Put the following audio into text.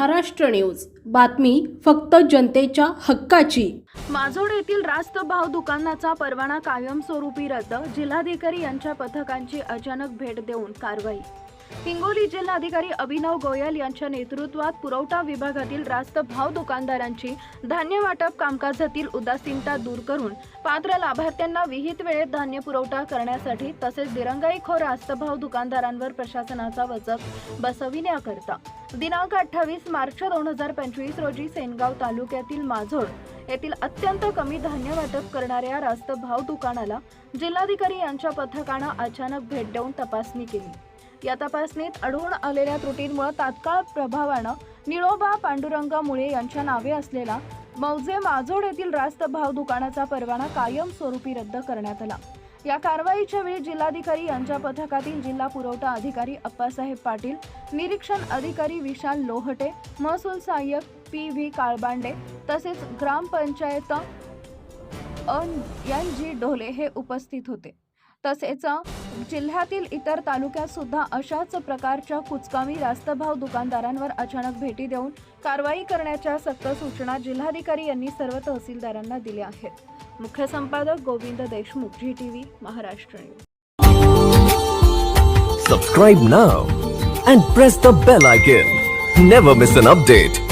Maharashtra news. बातमी फक्त जनतेच्या हक्काची. माजोड येथील रास्त भाव दुकानाचा परवाना कायमस्वरूपी रद्द जिल्हाधिकारी यांच्या पथकांची अचानक भेट देऊन कारवाई हिंगोली जिल्हाधिकारी अभिनव गोयल यांच्या नेतृत्वात पुरवठा विभागातील रास्त भाव दुकानदारांची धान्य वाटप कामकाजातील उदासीनता दूर करून पात्र लाभार्थ्यांना विहित वेळेत धान्य पुरवठा करण्यासाठी तसेच दिरंगाईखोर रास्त भाव दुकानदारांवर प्रशासनाचा वचक बसविण्याकरता. दिनांक अठ्ठावीस मार्च दोन हजार पंचवीस रोजी सेनगाव तालुक्यातील माझोड येथील अत्यंत कमी धान्य वाटप करणाऱ्या रास्त भाव दुकानाला जिल्हाधिकारी यांच्या पथकानं अचानक भेट देऊन तपासणी केली. या तपासणीत आढळून आलेल्या त्रुटींमुळे तात्काळ प्रभावानं निळोबा पांडुरंग मुळे यांच्या नावे असलेला मौजे माजोड येथील रास्त भाव दुकानाचा परवाना कायमस्वरूपी रद्द करण्यात आला. या कारवाईच्या वेळी जिल्हाधिकारी यांच्या पथकातील जिल्हा पुरवठा अधिकारी अप्पासाहेब पाटील निरीक्षण अधिकारी विशाल लोहटे महसूल सहाय्यक पी व्ही काळबांडे तसेच ग्रामपंचायत एन जी ढोले हे उपस्थित होते. तसेच जिल्ह्यातील इतर तालुक्यात सुद्धा अशाच प्रकारच्या कुचकामी रास्तभाव दुकानदारांवर अचानक भेटी देऊन कारवाई करण्याच्या सक्त सूचना जिल्हाधिकारी यांनी सर्व तहसीलदारांना दिल्या आहेत. मुख्य संपादक Govind Deshmukh ji TV Maharashtra subscribe now and press the bell icon never miss an update.